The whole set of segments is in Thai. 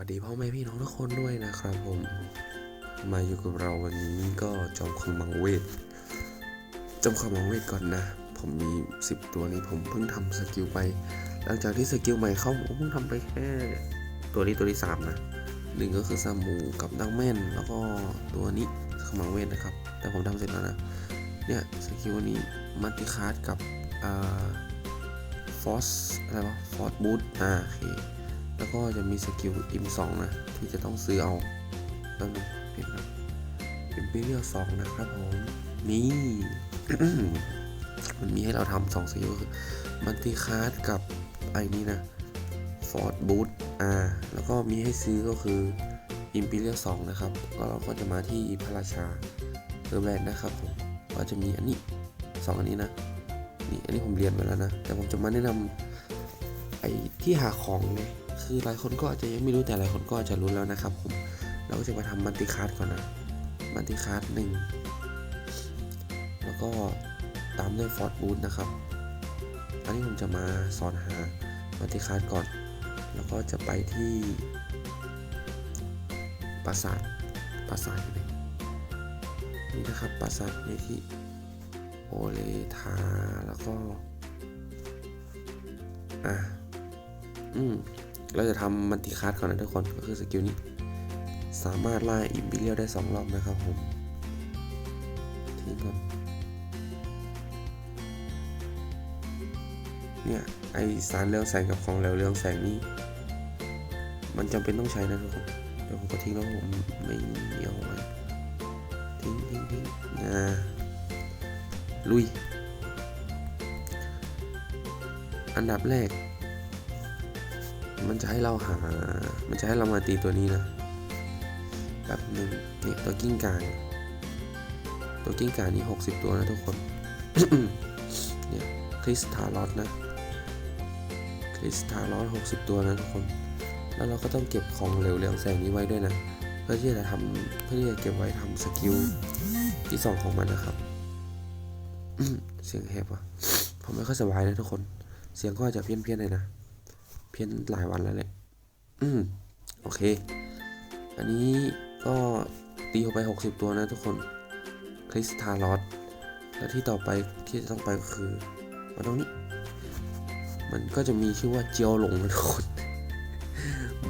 สวัสดีพ่อแม่พี่น้องทุกคนด้วยนะครับผม มาอยู่กับเราวันนี้ก็จอมขมังเวทจอมขมังเวทก่อนนะ ผมมี 10 ตัวนี้ผมเพิ่งทำสกิลไป หลังจากที่สกิลใหม่เข้าผมเพิ่งทำไปแค่ตัวนี้ตัวที่3นะหนึ่งก็คือซามูกับดังแม่น แล้วก็ตัวนี้ขมังเวทนะครับ แต่ผมทำเสร็จแล้วนะเนี่ยสกิลนี้มัลติคาร์ดกับอ่าฟอสอะไรวะฟอสบูทอ่าโอเค แล้วก็จะมีสกิลอิมสองนะ ที่จะต้องซื้อเอาแป๊บนึงเห็นครับอิมพีเรียลสองนะครับผม นี่มันมีให้เราทำสองสกิลคือมัลติคาร์ดกับไอ้นี่นะฟอร์ดบูทอ่า แล้วก็มีให้ซื้อก็คืออิมพีเรียลสองนะครับ ก็เราก็จะมาที่พระราชาเออร์แลนด์นะครับผม ก็จะมีอันนี้สองอันนี้นะ นี่อันนี้ผมเรียนไปแล้วนะ แต่ผมจะมาแนะนำไอ้ที่หาของไง คือหลายคนก็อาจจะยังไม่รู้แต่หลายคนก็อาจจะรู้แล้วนะครับผม เราก็จะมาทำมัลติคาร์ดก่อนนะมัลติคาร์ดหนึ่งแล้วก็ตามด้วยฟอร์ดบูทนะครับ อันนี้ผมจะมาสอนหามัลติคาร์ดก่อน แล้วก็จะไปที่ปราสาทปราสาทอยู่ไหนนี่นะครับปราสาทในที่โอเลทาแล้วก็ อะ อืม เราจะทำมันติคัสก่อนนะทุกคนก็คือสกิลนี้ สามารถไล่อิมพีเรียลได้สองรอบนะครับผมทิ้งก่อนเนี่ยไอสารเรืองแสงกับของเหลวเรืองแสงนี้มันจำเป็นต้องใช้นะทุกคนเดี๋ยวผมก็ทิ้งแล้วผมไม่เอาไว้ทิ้งทิ้งทิ้งอ่าลุย อันดับแรก มันจะให้เราหา มันจะให้เรามาตีตัวนี้นะแบบหนึ่งนี่ตัวกิ้งก่ายตัวกิ้งก่านี่60 ตัวนะทุกคนเนี่ยคริสทารอสนะคริสทารอส60 ตัวนะทุกคน แล้วเราก็ต้องเก็บของเหลวเรืองแสงนี้ไว้ด้วยนะ เพื่อที่จะทำเพื่อที่จะเก็บไว้ทำสกิลที่สองของมันนะครับเสียงแหบว่ะผมไม่ค่อยสบายนะทุกคน เสียงก็อาจจะเพี้ยนเพี้ยนๆเลยนะ พี้ยนหลายวันแล้วแหละอืมโอเค อันนี้ก็ตีเข้าไป 60 ตัวนะทุกคนคริสทารอสแล้วที่ต่อไปที่จะต้องไปก็คือมาตรงนี้ มันก็จะมีชื่อว่าเจียวหลงนะทุกคน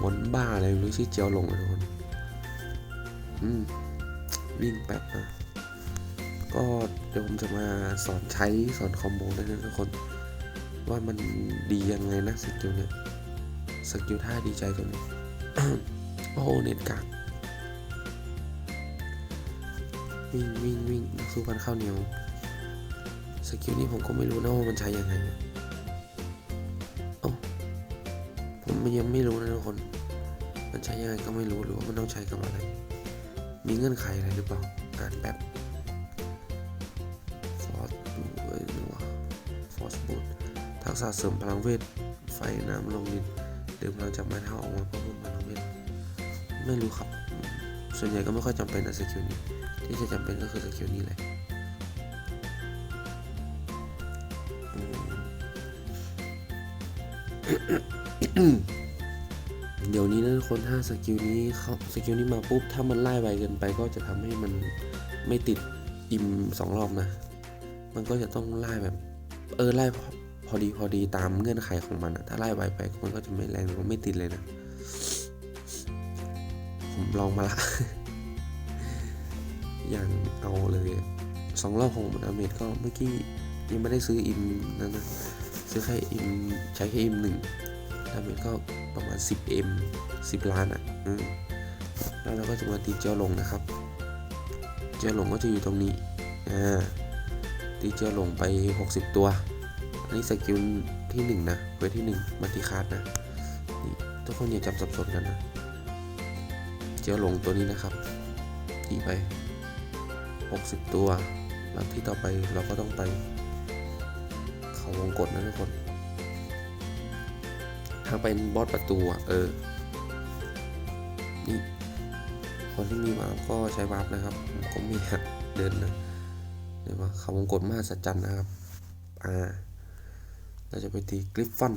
มอนบ้าอะไรไม่รู้ชื่อเจียวหลงนะทุกคนอืมวิ่งแป๊บนะก็เดี๋ยวผมจะมาสอนใช้สอนคอมโบด้วยนะทุกคน ว่ามันดียังไงนะสกิลเนี่ย สกิลท่าดีใจตัวนี้ โอ้โหเน็ตกากวิ่งวิ่งวิ่งนักสู้พันข้าวเหนียว สกิลนี้ผมก็ไม่รู้นะว่ามันใช้ยังไงอะเอ้ผมยังไม่รู้นะทุกคน มันใช้ยังไงก็ไม่รู้หรือว่ามันต้องใช้กับอะไร มีเงื่อนไขอะไรหรือเปล่าอ่านแป๊บฟอร์สดูเอ้ยนี่วะฟอร์สบูททักษะเสริมพลังเวท ไฟน้ำลงดิน ดื่มพลังจากไม้เท้าออกมาเพื่อเพิ่มพลังเวทไม่รู้ครับ ส่วนใหญ่ก็ไม่ค่อยจำเป็นนะสกิลนี้ ที่จะจำเป็นก็คือสกิลนี้แหละเดี๋ยวนี้นะทุกคนถ้าสกิลนี้เขาสกิลนี้มาปุ๊บ ถ้ามันไล่ไวเกินไปก็จะทำให้มันไม่ติดอิมสองรอบนะ มันก็จะต้องไล่แบบ เออไล่ พอดีพอดีตามเงื่อนไขของมันอะถ้าไล่ไวไปมันก็จะไม่แรงมันไม่ติดเลยนะ ผมลองมาละ อย่างเอาเลยสองรอบของดาเมจก็เมื่อกี้ยังไม่ได้ซื้ออิมนั่นนะ ซื้อแค่อิมใช้แค่อิมหนึ่งดาเมจก็ประมาณ 10 M 10 ล้านอะแล้วเราก็จะมาตีเจียวหลงนะครับ เจียวหลงก็จะอยู่ตรงนี้อ่าตีเจียวหลงไป 60 ตัว อันนี้สกิลที่ 1 นะเวทที่1มัลติคาร์ดนะนี่ทุกคนอย่าจำสับสนกันนะเจียวหลงตัวนี้นะครับตีไป 60 ตัวแล้วที่ต่อไปเราก็ต้องไป เขาวงกดนะทุกคน ถ้าเป็นบอสประตูอะเออนี่คนที่มีวาร์ปก็ใช้วาร์ปนะครับผมก็มีเดินนะเรียกว่าเขาวงกดมหัศจรรย์นะครับ อ่า เราจะไปตีกริฟฟอน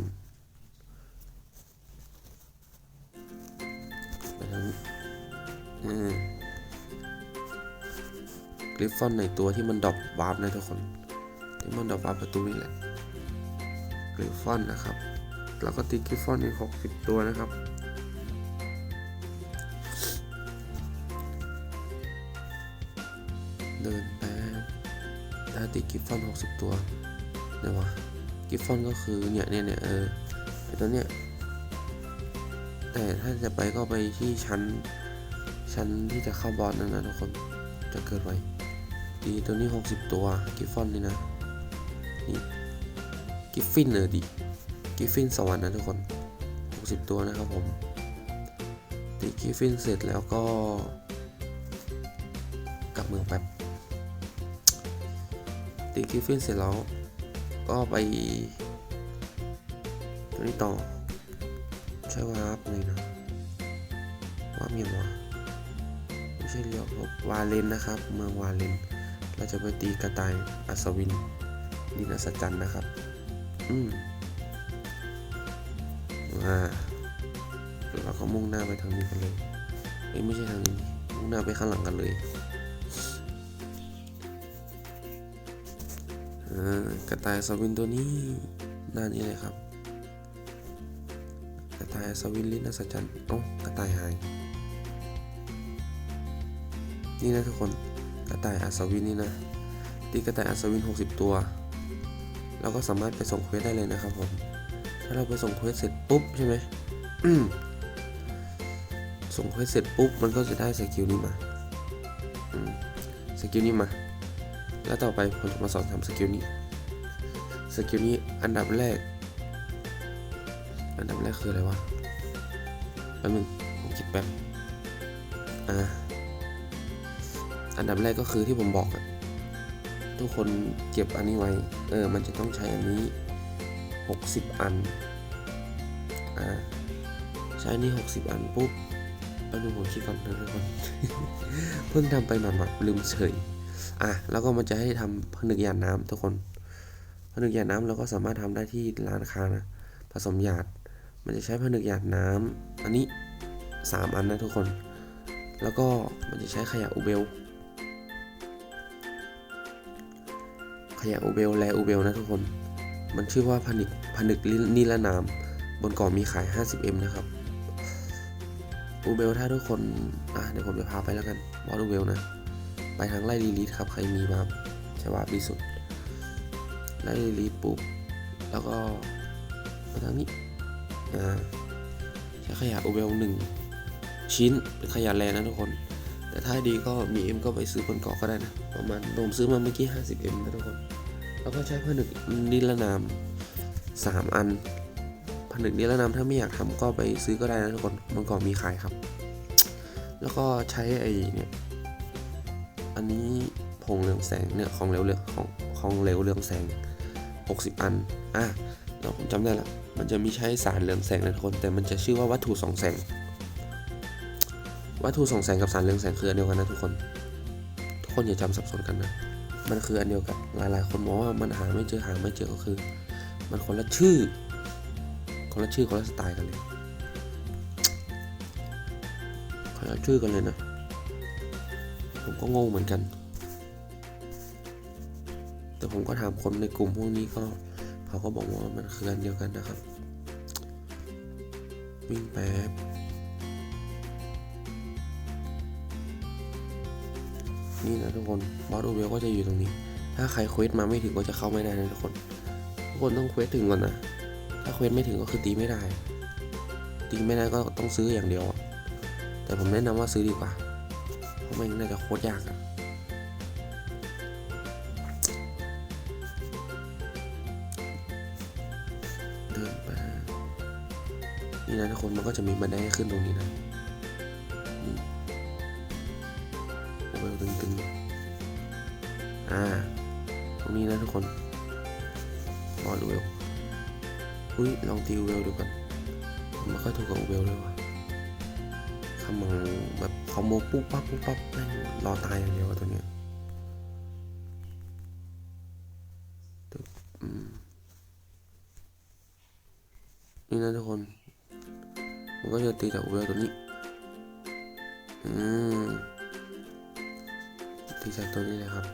เออกริฟฟอนในตัวที่มันดรอปวาร์ปนะทุกคนที่มันดรอปวาร์ปประตูนี่แหละกริฟฟอนนะครับแล้วก็ตีกริฟฟอนอีกหกสิบตัวนะครับเดินแป๊บถ้าตีกริฟฟอนหกสิบตัวเดี๋ยววะ กิฟฟอนก็คือเนี่ยเนี่ยเนี่ยเออไอตัวเนี้ยแต่ถ้าจะไปก็ไปที่ชั้น ชั้นที่จะเข้าบอสนั่นนะทุกคนจะเกิดไว้ดีตัวนี้ 60 ตัวกิฟฟอนนี่นะนี่กิฟฟินเออดิกิฟฟินสวรรค์นะทุกคน 60 ตัวนะครับผมตีกิฟฟินเสร็จแล้วก็ กลับเมืองแป๊บตีกิฟฟินเสร็จแล้ว ก็ไป ตัวนี้ต่อ ใช่วาร์ปเลยนะวาร์ปยังวะไม่ใช่เรียกวาเลนนะครับ เมืองวาเลน เราจะไปตีกระต่ายอัศวินดินอัศจรรย์นะครับ อืมอ่าเราก็มุ่งหน้าไปทางนี้กันเลย เอ้ยไม่ใช่ทางนี้ มุ่งหน้าไปข้างหลังกันเลย กระต่ายอัศวินตัวนี้หน้านี้เลยครับ กระต่ายอัศวินลิ้นอัศจรรย์เอ้ากระต่ายหาย นี่นะทุกคนกระต่ายอัศวินนี่นะตีกระต่ายอัศวิน 60 ตัวเราก็สามารถไปส่งเควสได้เลยนะครับผมถ้าเราไปส่งเควสเสร็จปุ๊บใช่ไหมส่งเควสเสร็จปุ๊บมันก็จะได้สกิลนี้มาสกิลนี้มา แล้วต่อไปผมจะมาสอนทำสกิลนี้ สกิลนี้อันดับแรก อันดับแรกคืออะไรวะแป๊บนึงผมคิดแป๊บ อ่า อันดับแรกก็คือที่ผมบอกอะทุกคนเก็บอันนี้ไว้ เออ มันจะต้องใช้อันนี้ 60 อัน อ่า ใช้อันนี้ 60 อันปุ๊บแป๊บนึงผมคิดก่อนนะทุกคน เพิ่งทำไปหมาดๆลืมเฉย อะแล้วก็มันจะให้ทำผนึกหยาดน้ำทุกคน ผนึกหยาดน้ำเราก็สามารถทำได้ที่ร้านค้านะผสมหยาด มันจะใช้ผนึกหยาดน้ำอันนี้ 3 อันนะทุกคน แล้วก็มันจะใช้ขยะอูเบล ขยะอูเบลแลอูเบลนะทุกคน มันชื่อว่าผนึกผนึกนิรนาม บนกล่องมีขาย 50m นะครับอูเบลถ้าทุกคน อะเดี๋ยวผมจะพาไปแล้วกันบอสอูเบลนะ ไปทางไล่ลีลิทครับใครมีมาจะว่าดีสุดไล่ลีลิทปุ๊บแล้วก็มาทางนี้อ่าใช้ขยะอูเบลหนึ่งชิ้นเป็นขยะแลนะทุกคน แต่ถ้าดีก็มีเอ็มก็ไปซื้อบนเกาะก็ได้นะ ประมาณผมซื้อมาเมื่อกี้ 50M นะทุกคน แล้วก็ใช้ผนึกนิรนาม 3 อันผนึกนิรนามถ้าไม่อยากทำก็ไปซื้อก็ได้นะทุกคนบนเกาะมีขายครับ แล้วก็ใช้ไอ้เนี่ย อันนี้ผงเหลืองแสงเนี่ยของเหลวเหลืองของของเหลวเรืองแสง 60 อัน อะเราผมจำได้ละ มันจะมีใช้สารเหลืองแสงนะทุกคน แต่มันจะชื่อว่าวัตถุสองแสง วัตถุสองแสงกับสารเรืองแสงคืออันเดียวกันนะทุกคน ทุกคนอย่าจำสับสนกันนะ มันคืออันเดียวกัน หลายๆ คนมองว่ามันหาไม่เจอหาไม่เจอก็คือ มันคนละชื่อ คนละชื่อคนละสไตล์กันเลยคนละชื่อกันเลยนะ ผมก็งงเหมือนกัน แต่ผมก็ถามคนในกลุ่มพวกนี้ก็เขาก็บอกว่ามันคืออันเดียวกันนะครับ วิ่งแป๊บนี่นะทุกคนบอสโอเวลก็จะอยู่ตรงนี้ ถ้าใครเควสมาไม่ถึงก็จะเข้าไม่ได้นะทุกคน ทุกคนต้องเควสถึงก่อนนะ ถ้าเควสไม่ถึงก็คือตีไม่ได้ ตีไม่ได้ก็ต้องซื้ออย่างเดียว แต่ผมแนะนำว่าซื้อดีกว่า มันน่าจะโคตรยากอะเดินไปนี่นะทุกคนมันก็จะมีบันไดให้ขึ้นตรงนี้นะโอเวลตึงๆอ่าตรงนี้นะทุกคนบอลอูเวลอุ้ยลองตีเวลดูก่อนผมไม่ค่อยถูกกับเวลเลยว่ะคำมังแบบคอมโบปุ๊บปั๊บปุ๊บปั๊บ รอตายอย่างเดียวตัวเนี้ยนี่นะทุกคน มันก็จะตีจากเวลตัวนี้ อืม ตีจากตัวนี้เลยครับ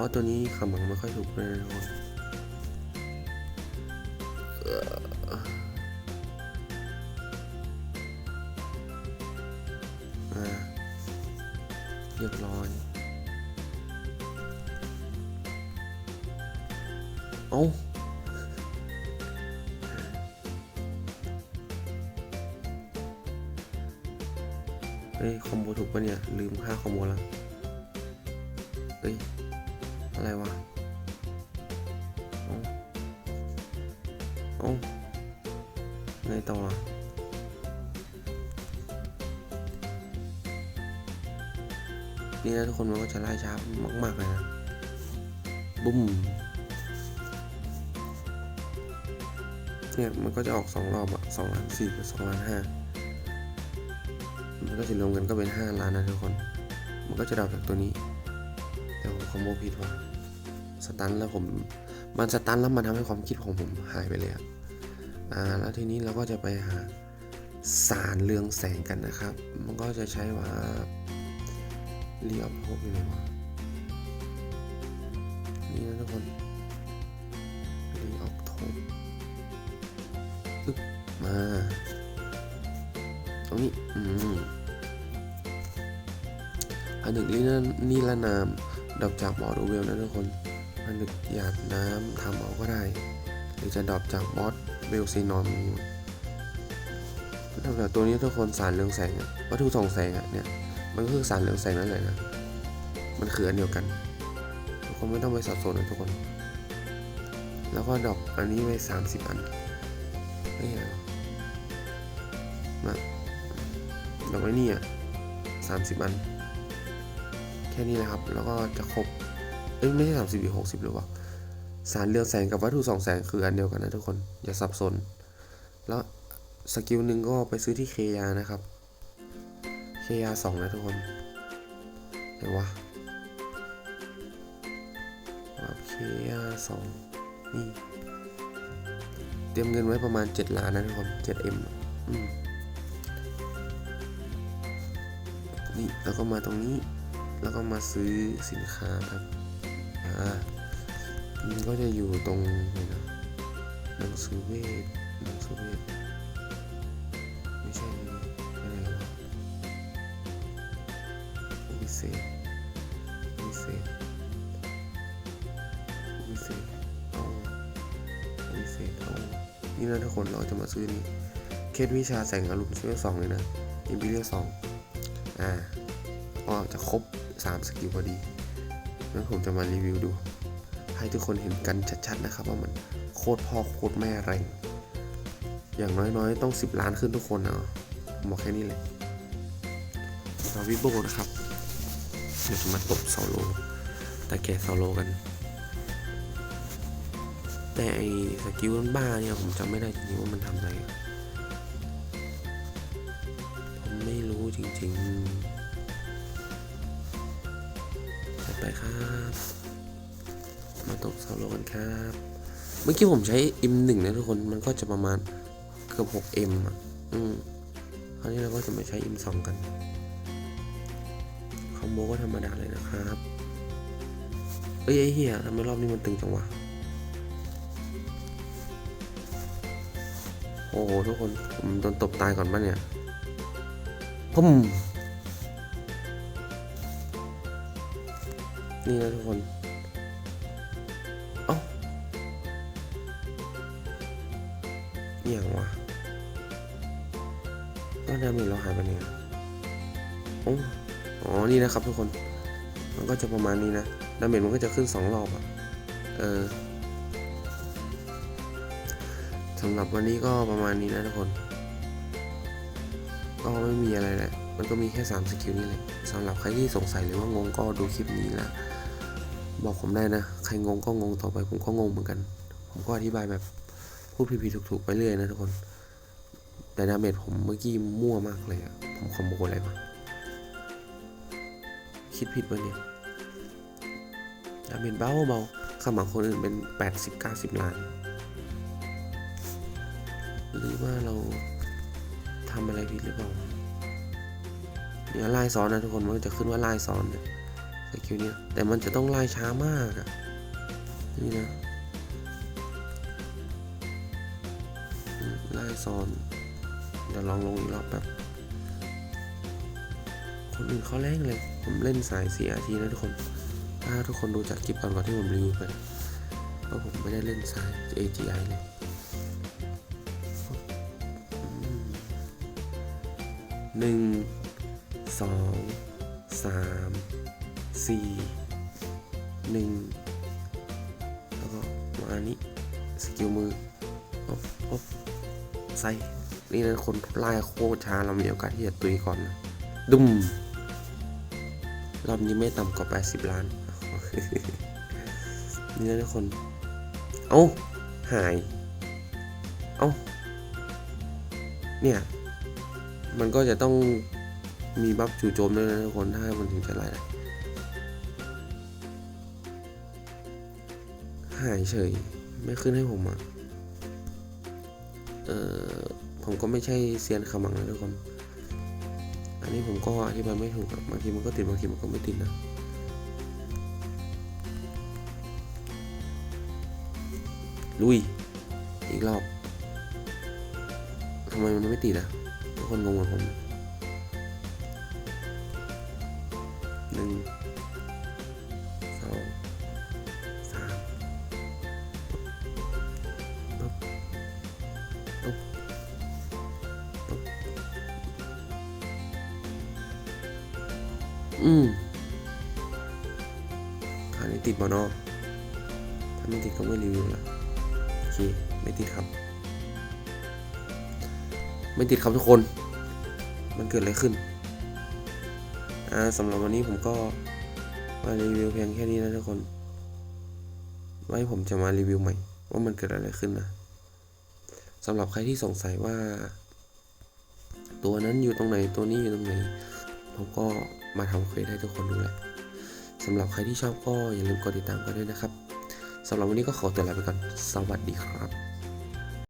อึ๊บบอสตัวนี้ขมังไม่ค่อยถูกเลยนะทุกคนเอ่ออ่าเรียบร้อย เอ้าเฮ้ย คอมโบถูกปะเนี่ย ลืมค่าคอมโบแล้วเฮ้ย อะไรวะเอ้าเอ้าไงต่อนี่นะทุกคนมันก็จะไล่ช้ามากๆเลยนะ บุ้มเนี่ยมันก็จะออกสองรอบอะสองล้านสี่กับสองล้านห้ามันก็จะรวมกันก็เป็นห้าล้านนะทุกคน มันก็จะดรอปจากตัวนี้ แต่ผมคอมโบผิดว่ะ ตันแล้วผมมันสตันแล้วมันทำให้ความคิดของผมหายไปเลยอะอ่าแล้วทีนี้เราก็จะไปหาสารเรืองแสงกันนะครับ มันก็จะใช้ว่าเรียบพบอยู่ไหนวะนี่นะทุกคนรีออกโทบมาตรงนี้อืมผนึกลินนิรนามดอปจากบอสโอเวลนะทุกคน ผนึกหยาดน้ำทำเอาก็ได้ หรือจะดรอปจากบอสเบลซีนอนมีดรอปจากตัวนี้ทุกคนสารเรืองแสงวัตถุส่องแสงอะเนี่ยมันก็คือสารเรืองแสงนั่นแหละนะมันคืออันเดียวกันทุกคนไม่ต้องไปสับสนนะทุกคน แล้วก็ดอปอันนี้ไว้30 อันเฮ้ยอะไรวะมาดอกไม้นี่อะสามสิบอัน แค่นี้แหละครับ แล้วก็จะครบ เอ้ยไม่ใช่สามสิบหรือหกสิบหรือเปล่าสารเรืองแสงกับวัตถุสองแสงคืออันเดียวกันนะทุกคน อย่าสับสน แล้วสกิลหนึ่งก็ไปซื้อที่เคยานะครับเคยาสองนะทุกคนไหนวะว่าเคยาสองนี่ เตรียมเงินไว้ประมาณ 7 ล้านนะทุกคน 7M อืมนี่แล้วก็มาตรงนี้ แล้วก็มาซื้อสินค้าครับา มันก็จะอยู่ตรงไหนนะหนังสือเวทหนังสือเวทไม่ใช่อะไรวะวิเศษวิเศษวิเศษเอาพิเศษเอานี่นะทุกคนเราจะมาซื้อนี่เคสวิชาแสงอารมณ์เวลสองเลยนะอิมพีเรียสองอ่าก็จะครบ 3 สกิลพอดี งั้นผมจะมารีวิวดู ให้ทุกคนเห็นกันชัดๆนะครับ ว่ามันโคตรพ่อโคตรแม่แรง อย่างน้อยๆ ต้อง 10 ล้านขึ้นทุกคนนะผมบอกแค่นี้เลยเราวิโบนะครับเดี๋ยวจะมาตบเสาโลแต่แกเสาโลกัน แต่ไอสกิลบ้าเนี่ยผมจำไม่ได้จริงๆว่ามันทำอะไร ครับ มาตกเสาโลกันครับ เมื่อกี้ผมใช้ M1 นะทุกคน มันก็จะประมาณเกือบ 6M อะ อืมคราวนี้เราก็จะมาใช้ M2 กัน คอมโบก็ธรรมดาเลยนะครับ เอ้ยไอ้เหี้ยทำไมรอบนี้มันตึงจังวะ โอ้โหทุกคน ผมโดนตบตายก่อนป่ะเนี่ยพุ่ม นี่นะทุกคน เอ้าอย่างวะก็ดาเมจเราหายไปเนี่ยโอ้อ๋อ นี่นะครับทุกคน มันก็จะประมาณนี้นะ ดาเมจมันก็จะขึ้นสองรอบอะเออสำหรับวันนี้ก็ประมาณนี้นะทุกคน ก็ไม่มีอะไรแหละ มันก็มีแค่ 3 สกิลนี่แหละสำหรับใครที่สงสัยหรือว่างงก็ดูคลิปนี้แล้ว บอกผมได้นะ ใครงงก็งงต่อไปผมก็งงเหมือนกัน ผมก็อธิบายแบบพูดผิดๆถูกๆไปเรื่อยนะทุกคน แต่ดาเมจผมเมื่อกี้มั่วมากเลยอะผมคอมโบอะไรมาคิดผิดปะเนี่ยดาเมจเบาเบาขมังคนอื่นเป็น 80 90 ล้าน หรือว่าเราทำอะไรผิดหรือเปล่าเนี่ยลายซ้อนนะทุกคนมันจะขึ้นว่าลายซ้อนเนี่ย สกิลนี้แต่มันจะต้องลายช้ามากอะนี่นะอืมลายซ้อนเดี๋ยวลองลงอีกรอบแบบคนอื่นเขาแรงเลย ผมเล่นสาย CRT นะทุกคน ถ้าทุกคนดูจากคลิปก่อนก่อนที่ผมรีวิวไปว่าผมไม่ได้เล่นสาย AGI เลยหนึ่งสองสาม สี่หนึ่งแล้วก็มาอันนี้สกิลมือปุ๊บปุ๊บใส่นี่นะคนไล่โคชาเรามีโอกาสที่จะตุยก่อนนะดุมรอบนี้ไม่ต่ำกว่า 80 ล้าน นี่นะทุกคน เอ้า หาย เอ้า เนี่ย มันก็จะต้องมีบัฟจู่โจมด้วยนะทุกคน ถ้ามันถึงจะไล่ได้ หายเฉย ไม่ขึ้นให้ผมอะ เออผมก็ไม่ใช่เซียนขมังนะทุกคน อันนี้ผมก็อธิบายไม่ถูกอะบางทีมันก็ติดบางทีมันก็ไม่ติดนะลุย อีกรอบทำไมมันไม่ติดอะทุกคนงงเหมือนผมหนึ่ง ไม่รีวิวละโอเคไม่ติดครับ ไม่ติดครับทุกคน มันเกิดอะไรขึ้นอ่าสำหรับวันนี้ผมก็มารีวิวเพียงแค่นี้นะทุกคน ไว้ผมจะมารีวิวใหม่ ว่ามันเกิดอะไรขึ้นนะสำหรับใครที่สงสัยว่า ตัวนั้นอยู่ตรงไหนตัวนี้อยู่ตรงไหนผมก็มาทำเควสให้ทุกคนดูแหละสำหรับใครที่ชอบก็อย่าลืมกดติดตามกันด้วยนะครับ สำหรับวันนี้ก็ขอตัวลาไปก่อน สวัสดีครับ